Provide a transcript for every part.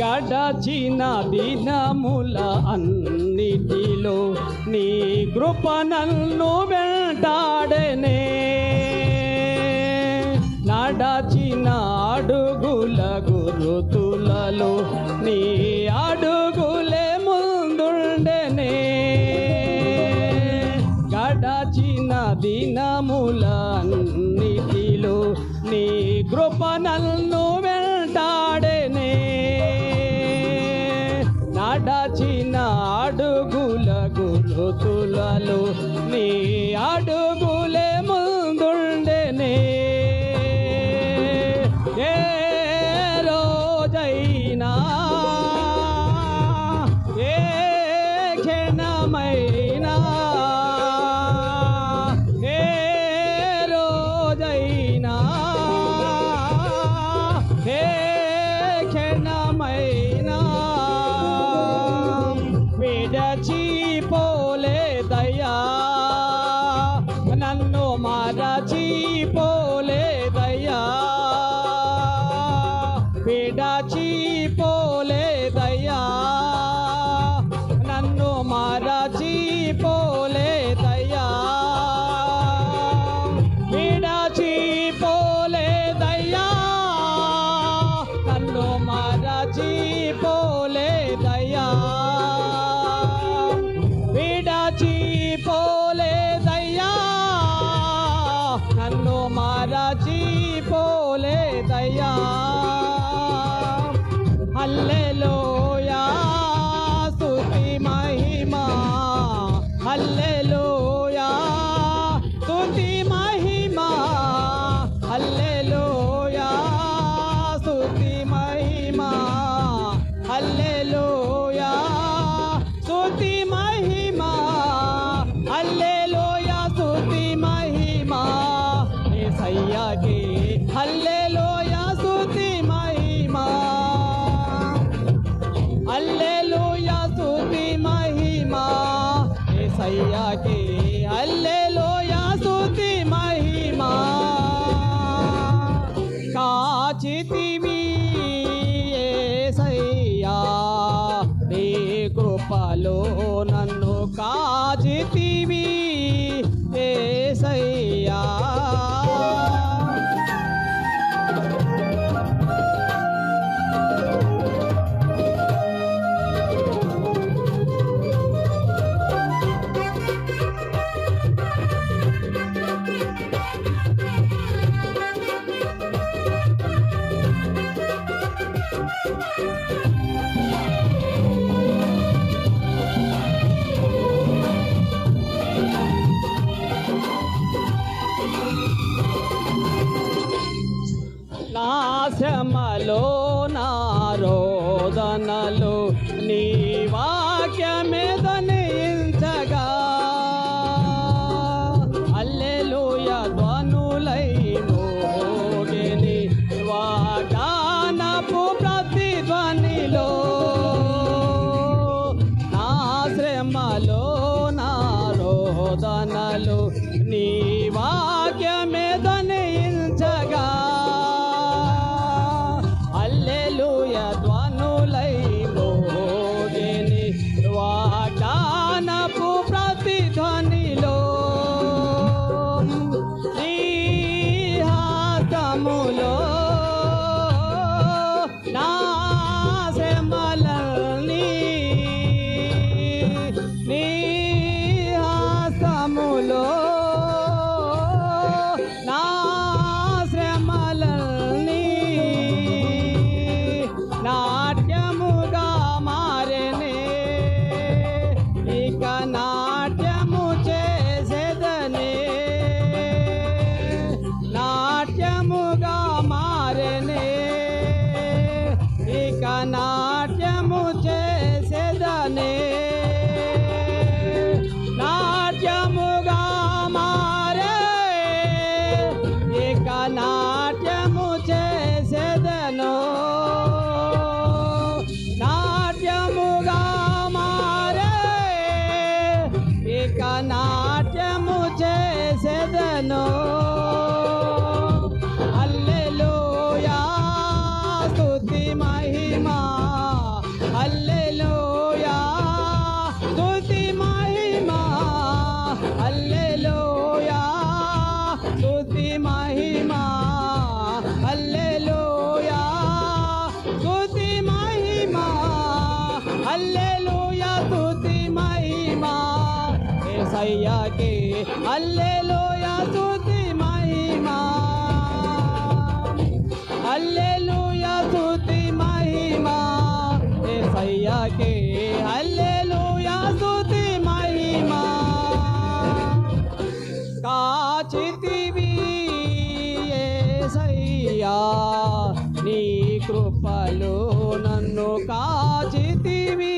గడచిన దినముల అన్నిటిలో నీ కృప నన్ను వెంటాడనే నడచిన అడుగుల గురుతులలో నీ లోతులలో నీ అడుగు ಅಯ್ಯಾಗೆ ಹಲ್ಲೇ యేసయ్యా కే హల్లెలూయా స్తుతి మహిమా. హల్లెలూయా స్తుతి మహిమా. యేసయ్యా కే హల్లెలూయా స్తుతి మహిమా. కాచితివి యేసయ్యా నీ కృపలో నన్ను కాచితివి.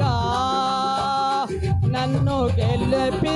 గెలుచుగా నన్ను గెలిపించుటలోనా